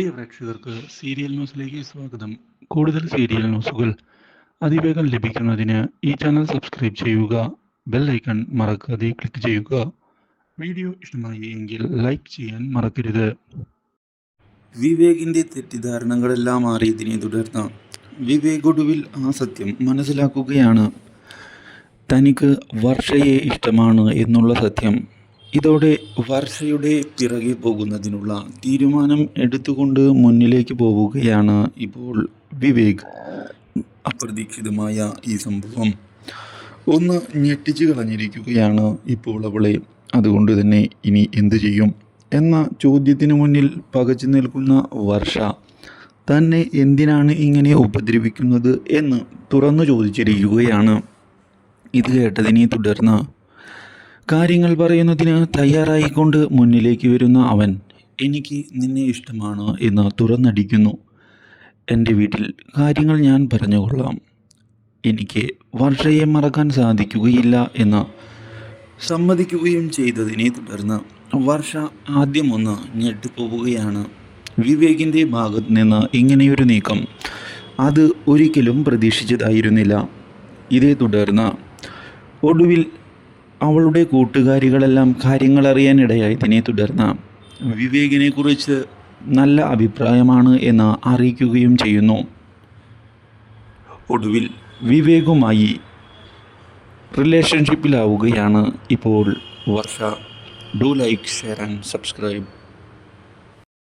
പ്രിയ പ്രേക്ഷകർക്ക് സീരിയൽ ന്യൂസിലേക്ക് സ്വാഗതം. കൂടുതൽ സീരിയൽ ന്യൂസുകൾ അതിവേഗം ലഭിക്കുന്നതിന് ഈ ചാനൽ സബ്സ്ക്രൈബ് ചെയ്യുക ബെൽ ഐക്കൺ മറക്കാതെ ക്ലിക്ക് ചെയ്യുക. വീഡിയോ ഇഷ്ടമായി എങ്കിൽ ലൈക്ക് ചെയ്യാൻ മറക്കരുത്. വിവേകിന്റെ തെറ്റിദ്ധാരണകളെല്ലാം മാറിയതിനെ തുടർന്ന് വിവേക് ഒടുവിൽ ആ സത്യം മനസ്സിലാക്കുകയാണ്. തനിക്ക് വർഷയെ ഇഷ്ടമാണ് എന്നുള്ള സത്യം ഇതോടെ വർഷയുടെ പിറകെ പോകുന്നതിനുള്ള തീരുമാനം എടുത്തുകൊണ്ട് മുന്നിലേക്ക് പോവുകയാണ് ഇപ്പോൾ വിവേക്. അപ്രതീക്ഷിതമായ ഈ സംഭവം ഒന്ന് ഞെട്ടിച്ചു കളഞ്ഞിരിക്കുകയാണ് ഇപ്പോൾ അവളെ. അതുകൊണ്ട് തന്നെ ഇനി എന്തു ചെയ്യും? എന്ന ചോദ്യത്തിന് മുന്നിൽ പകച്ചു നിൽക്കുന്ന വർഷ തന്നെ എന്തിനാണ് ഇങ്ങനെ ഉപദ്രവിക്കുന്നത്? എന്ന് തുറന്നു ചോദിച്ചിരിക്കുകയാണ്. ഇത് കേട്ടതിനെ തുടർന്ന് കാര്യങ്ങൾ പറയുന്നതിന് തയ്യാറായിക്കൊണ്ട് മുന്നിലേക്ക് വരുന്ന അവൻ എനിക്ക് നിന്നെ ഇഷ്ടമാണ് എന്ന് തുറന്നടിക്കുന്നു. എന്റെ വീട്ടിൽ കാര്യങ്ങൾ ഞാൻ പറഞ്ഞുകൊള്ളാം. എനിക്ക് വർഷയെ മറക്കാൻ സാധിക്കുകയില്ല എന്ന് സമ്മതിക്കുകയും ചെയ്തതിനെ തുടർന്ന് വർഷ ആദ്യമൊന്ന് ഞെട്ടിപ്പോവുകയാണ്. വിവേകിന്റെ ഭാഗത്ത് നിന്ന് ഇങ്ങനെയൊരു നീക്കം. അത് ഒരിക്കലും പ്രതീക്ഷിച്ചതായിരുന്നില്ല. ഇതേ തുടർന്ന് ഒടുവിൽ അവളുടെ കൂട്ടുകാരികളെല്ലാം കാര്യങ്ങൾ അറിയാനിടയായതിനെ തുടർന്ന്. വിവേകിനെക്കുറിച്ച് നല്ല അഭിപ്രായമാണ് എന്ന് അറിയിക്കുകയും ചെയ്യുന്നു. ഒടുവിൽ വിവേകുമായി റിലേഷൻഷിപ്പിലാവുകയാണ് ഇപ്പോൾ Varsha. Do like share and subscribe